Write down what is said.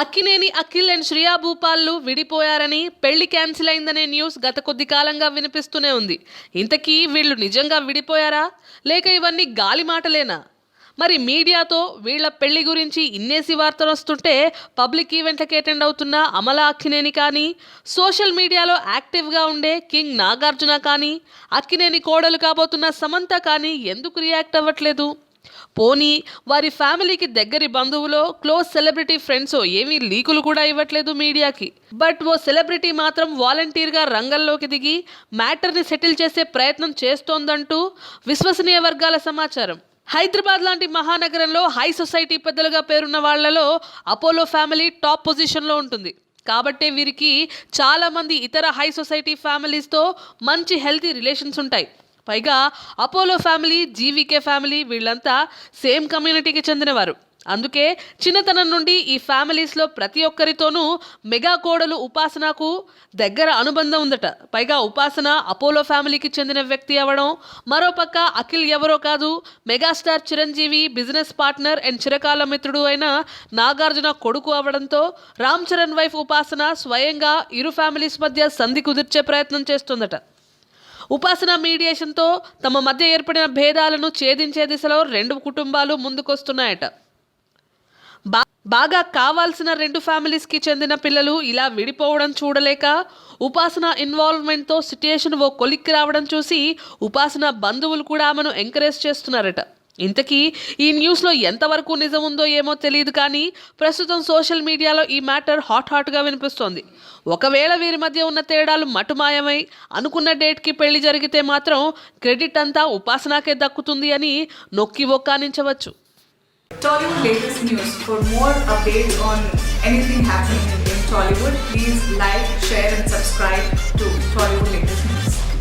Akkineni Akhil and Shriya భూపాల్లు విడిపోయారని పెళ్ళి క్యాన్సిల్ అయిందనే న్యూస్ గత కొద్ది కాలంగా వినిపిస్తూనే ఉంది. ఇంతకీ వీళ్ళు నిజంగా విడిపోయారా? లేక ఇవన్నీ గాలి మాటలేనా? మరి మీడియాతో వీళ్ళ పెళ్ళి గురించి ఇన్నేసి వార్తలు వస్తుంటే పబ్లిక్ ఈవెంట్లకి అటెండ్ అవుతున్న అమల అక్కినేని కానీ సోషల్ మీడియాలో యాక్టివ్గా ఉండే కింగ్ నాగార్జున కానీ అక్కినేని కోడలు కాబోతున్న సమంత కానీ ఎందుకు రియాక్ట్ అవ్వట్లేదు? పోనీ వారి ఫ్యామిలీకి దగ్గరి బంధువులో క్లోజ్ సెలబ్రిటీ ఫ్రెండ్స్ ఏమీ లీకులు కూడా ఇవ్వట్లేదు మీడియాకి. బట్ ఓ సెలబ్రిటీ మాత్రం వాలంటీర్గా రంగంలోకి దిగి మ్యాటర్ని సెటిల్ చేసే ప్రయత్నం చేస్తోందంటూ విశ్వసనీయ వర్గాల సమాచారం. హైదరాబాద్ లాంటి మహానగరంలో హై సొసైటీ పెద్దలుగా పేరున్న వాళ్ళలో అపోలో ఫ్యామిలీ టాప్ పొజిషన్లో ఉంటుంది. కాబట్టే వీరికి చాలామంది ఇతర హై సొసైటీ ఫ్యామిలీస్తో మంచి హెల్తీ రిలేషన్స్ ఉంటాయి. పైగా అపోలో ఫ్యామిలీ జీవీకే ఫ్యామిలీ వీళ్ళంతా సేమ్ కమ్యూనిటీకి చెందినవారు. అందుకే చిన్నతనం నుండి ఈ ఫ్యామిలీస్లో ప్రతి ఒక్కరితోనూ మెగా కోడలు ఉపాసనకు దగ్గర అనుబంధం ఉందట. పైగా ఉపాసన అపోలో ఫ్యామిలీకి చెందిన వ్యక్తి అవ్వడం మరోపక్క అఖిల్ ఎవరో కాదు megastar Chiranjeevi business partner and చిరకాల మిత్రుడు అయిన నాగార్జున కొడుకు అవ్వడంతో రామ్ చరణ్ వైఫ్ ఉపాసన స్వయంగా ఇరు ఫ్యామిలీస్ మధ్య సంధి కుదిర్చే ప్రయత్నం చేస్తుందట. ఉపాసన మీడియేషన్తో తమ మధ్య ఏర్పడిన భేదాలను ఛేదించే దిశలో రెండు కుటుంబాలు ముందుకొస్తున్నాయట. బా బాగా కావాల్సిన రెండు ఫ్యామిలీస్కి చెందిన పిల్లలు ఇలా విడిపోవడం చూడలేక ఉపాసన ఇన్వాల్వ్మెంట్తో సిట్యుయేషన్ ఓ కొలిక్కి రావడం చూసి ఉపాసన బంధువులు కూడా ఆమెను ఎంకరేజ్ చేస్తున్నారట. ఇంతకీ ఈ న్యూస్లో ఎంతవరకు నిజం ఉందో ఏమో తెలియదు కానీ ప్రస్తుతం సోషల్ మీడియాలో ఈ మ్యాటర్ హాట్ హాట్గా వినిపిస్తోంది ఒకవేళ వీరి మధ్య ఉన్న తేడాలు మటుమాయమై అనుకున్న డేట్కి పెళ్ళి జరిగితే మాత్రం క్రెడిట్ అంతా ఉపాసనాకే దక్కుతుంది అని నొక్కి ఒక్కానించవచ్చు Tollywood latest news. For more updates on anything happening in Tollywood, please like, share, and subscribe to Tollywood latest news.